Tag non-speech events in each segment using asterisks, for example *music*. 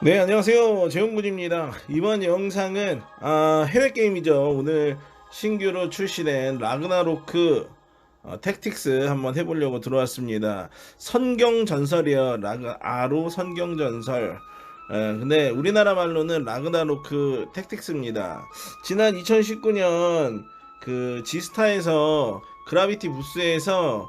네 안녕하세요. 재용군입니다. 이번 영상은 아, 해외 게임이죠. 오늘 신규로 출시된 라그나로크 어, 택틱스 한번 해보려고 들어왔습니다. 선경전설이요. 라그아로 선경전설. 에, 근데 우리나라 말로는 라그나로크 택틱스입니다. 지난 2019년 그 지스타에서 그라비티 부스에서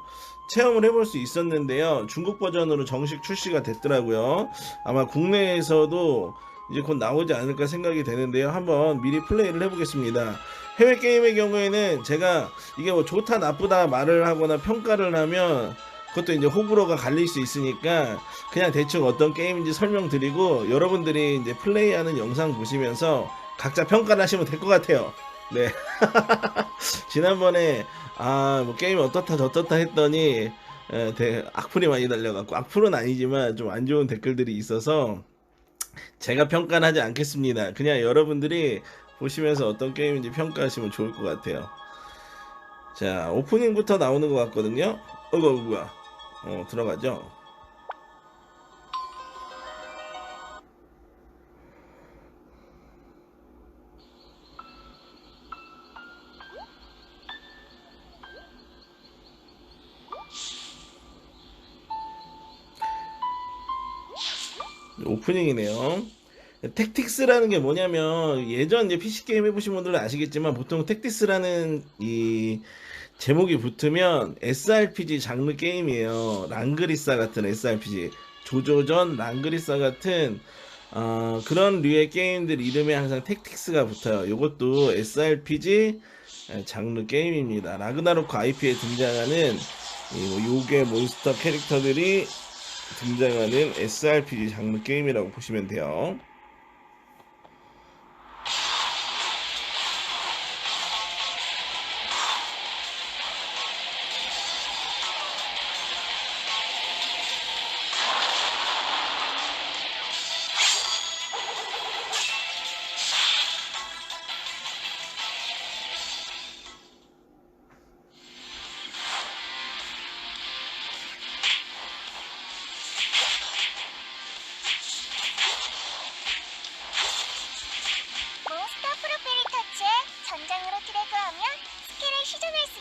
체험을 해볼 수 있었는데요. 중국 버전으로 정식 출시가 됐더라고요. 아마 국내에서도 이제 곧 나오지 않을까 생각이 되는데요. 한번 미리 플레이를 해보겠습니다. 해외 게임의 경우에는 제가 이게 뭐 좋다 나쁘다 말을 하거나 평가를 하면 그것도 이제 호불호가 갈릴 수 있으니까 그냥 대충 어떤 게임인지 설명드리고 여러분들이 이제 플레이하는 영상 보시면서 각자 평가를 하시면 될 것 같아요. 네. *laughs* 지난번에 아 뭐 게임이 어떻다 저떻다 했더니 에, 대- 악플이 많이 달려갖고 악플은 아니지만 좀 안 좋은 댓글들이 있어서 제가 평가는 하지 않겠습니다. 그냥 여러분들이 보시면서 어떤 게임인지 평가하시면 좋을 것 같아요. 자 오프닝부터 나오는 것 같거든요. 어거 뭐야? 어 들어가죠. 오프닝이네요. 택틱스라는 게 뭐냐면 예전 이제 PC 게임 해보신 분들은 아시겠지만 보통 택틱스라는 이 제목이 붙으면 SRPG 장르 게임이에요. 랑그리사 같은 SRPG, 조조전, 랑그리사 같은 어, 그런 류의 게임들 이름에 항상 택틱스가 붙어요. 이것도 SRPG 장르 게임입니다. 라그나로크 IP에 등장하는 이뭐 요괴 몬스터 캐릭터들이 등장하는 SRPG 장르 게임이라고 보시면 돼요.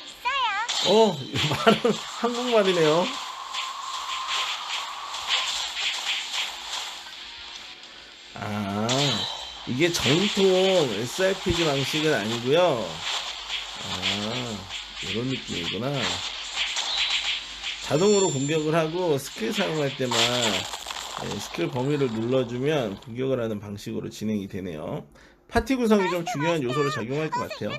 있어요. 어, *laughs* 말은 한국말이네요. 아, 이게 정통 SRPG 방식은 아니고요. 아, 이런 느낌이구나. 자동으로 공격을 하고 스킬 사용할 때만 예, 스킬 범위를 눌러주면 공격을 하는 방식으로 진행이 되네요. 파티 구성이 좀 중요한 요소로 작용할 것 같아요.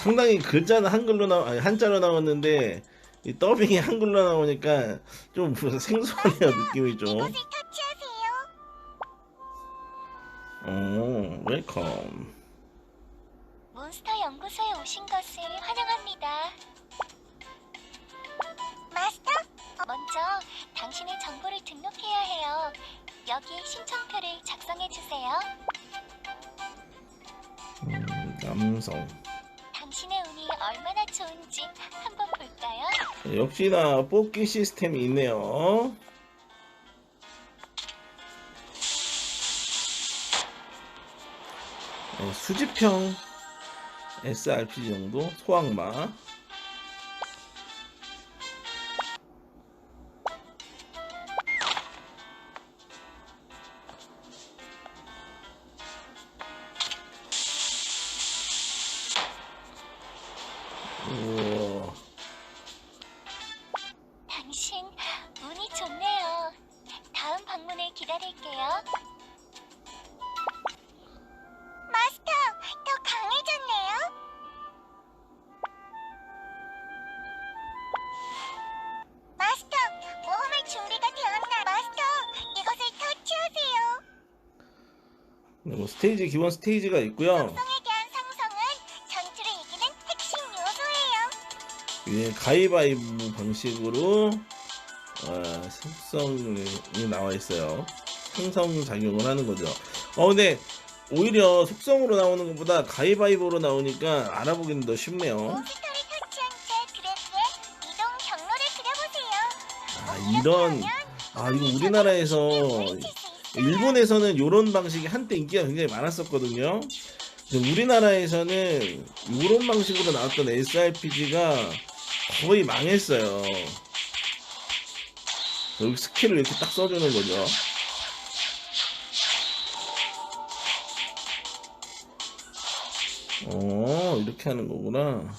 상당히 글자는 한글로 나 아니 한자로 나왔는데 이 더빙이 한글로 나오니까 좀 생소하네요 느낌이 좀. 터치하세요. 오 웰컴. 몬스터 연구소에 오신 것을 환영합니다. 마스터, 먼저 당신의 정보를 등록해야 해요. 여기 신청표를 작성해 주세요. 음, 남성. 운이 얼마나 좋은지 한번 볼까요? 역시나 뽑기 시스템이 있네요. 네, 수집형 SRPG 정도 소악마. 그리고 스테이지 기본 스테이지가 있고요. 이제 가위바위보 방식으로 어, 속성이 나와 있어요. 생성 작용을 하는 거죠. 어 근데 오히려 속성으로 나오는 것보다 가위바위보로 나오니까 알아보기는 더 쉽네요. 아 이런 아 이거 우리나라에서 일본에서는 이런 방식이 한때 인기가 굉장히 많았었거든요. 우리나라에서는 이런 방식으로 나왔던 SRPG가 거의 망했어요. 여기 스킬을 이렇게 딱 써주는 거죠. 어, 이렇게 하는 거구나.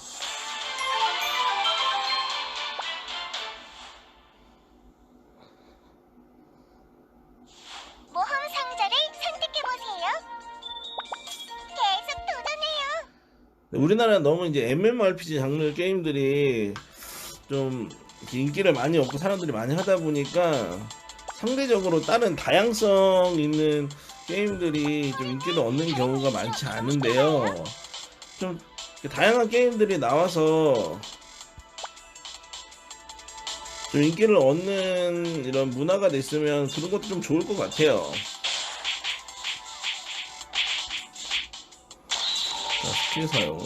우리나라는 너무 이제 MMORPG 장르 게임들이 좀 인기를 많이 얻고 사람들이 많이 하다 보니까 상대적으로 다른 다양성 있는 게임들이 좀 인기를 얻는 경우가 많지 않은데요. 좀 다양한 게임들이 나와서 좀 인기를 얻는 이런 문화가 됐으면 그런 것도 좀 좋을 것 같아요. 자, 스킬 사용.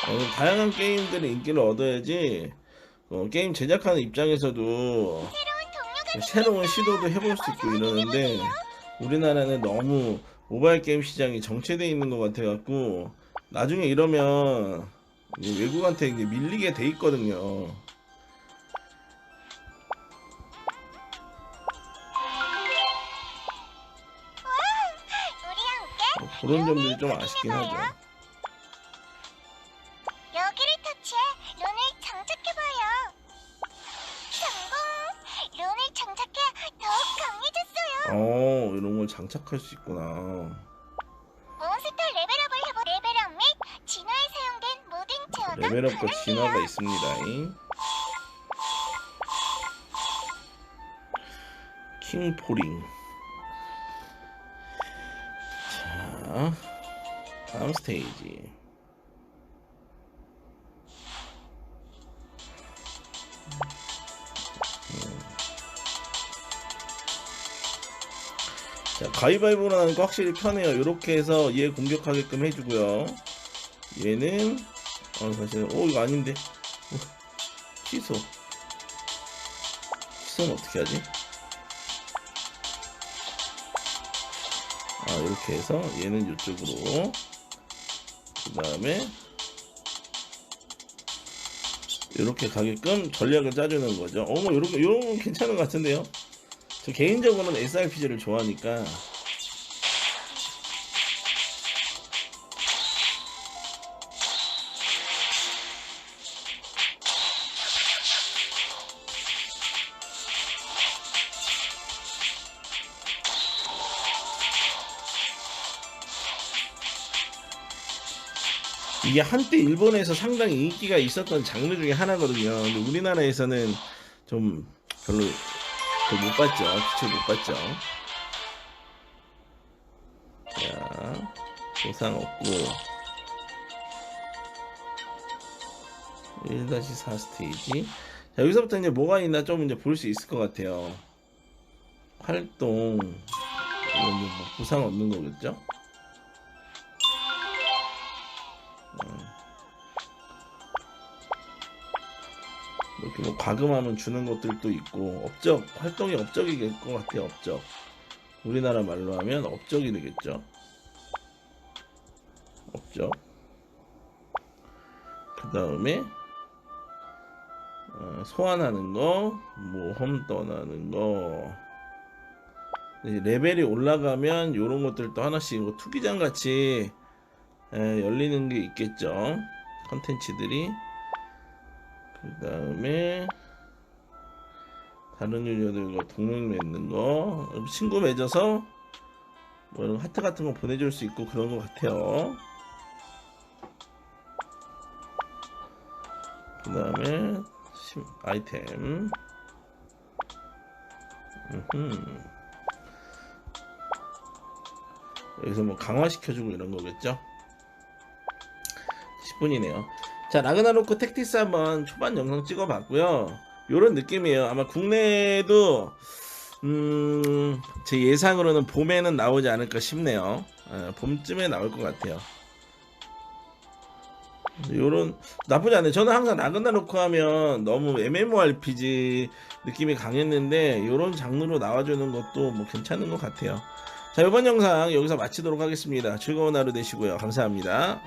어, 다양한 게임들의 인기를 얻어야지 어, 게임 제작하는 입장에서도 새로운 시도도 해볼 수 있고 이러는데 우리나라는 너무 모바일 게임 시장이 정체돼 있는 것 같아갖고 나중에 이러면 외국한테 이제 밀리게 돼 있거든요. 그런 점들이 좀 아쉽긴 하죠. 여기를 터치해 룬을 장착해봐요. 성공! 룬을 장착해 더욱 강해졌어요. 어 이런 걸 장착할 수 있구나. 몬스터 레벨업을 해보 레벨업 및 진화에 사용된 모든 제어가 레벨업과 가능해요. 진화가 있습니다. 킹포링. 자, 다음 스테이지. 음. 자, 가위바위보로 하는 거 확실히 편해요. 이렇게 해서 얘 공격하게끔 해주고요. 얘는 어 사실 오 이거 아닌데 어, *laughs* 취소 취소는 어떻게 하지? 아 이렇게 해서 얘는 이쪽으로 그 다음에 이렇게 가게끔 전략을 짜주는 거죠. 어머 이런 건 괜찮은 것 같은데요. 저 개인적으로는 SRPG를 좋아하니까 이게 한때 일본에서 상당히 인기가 있었던 장르 중에 하나거든요. 근데 우리나라에서는 좀 별로 그못 봤죠. 빛을 못 봤죠. 자, 보상 없고 1-4 스테이지. 자, 여기서부터 이제 뭐가 있나 좀 이제 볼 수 있을 것 같아요. 활동 이건 뭐 보상 얻는 거겠죠? 이렇게 뭐 과금하면 주는 것들도 있고 업적 활동이 업적이 될것 같아요 업적. 우리나라 말로 하면 업적이 되겠죠. 업적. 그 다음에 어, 소환하는 거 모험 떠나는 거. 레벨이 올라가면 이런 것들도 하나씩 뭐 투기장 같이 에, 열리는 게 있겠죠. 컨텐츠들이 그 다음에 다른 유저들과 동맹 맺는 거 친구 맺어서 뭐 하트 같은 거 보내줄 수 있고 그런 것 같아요 그 다음에 아이템 음흠. 여기서 뭐 강화시켜주고 이런 거겠죠 10분이네요. 자, 라그나로크 택티스 한번 초반 영상 찍어봤고요. 요런 느낌이에요. 아마 국내에도 음, 제 예상으로는 봄에는 나오지 않을까 싶네요. 예, 봄쯤에 나올 것 같아요. 요런 나쁘지 않아요. 저는 항상 라그나로크 하면 너무 MMORPG 느낌이 강했는데 요런 장르로 나와주는 것도 뭐 괜찮은 것 같아요. 자, 이번 영상 여기서 마치도록 하겠습니다. 즐거운 하루 되시고요. 감사합니다.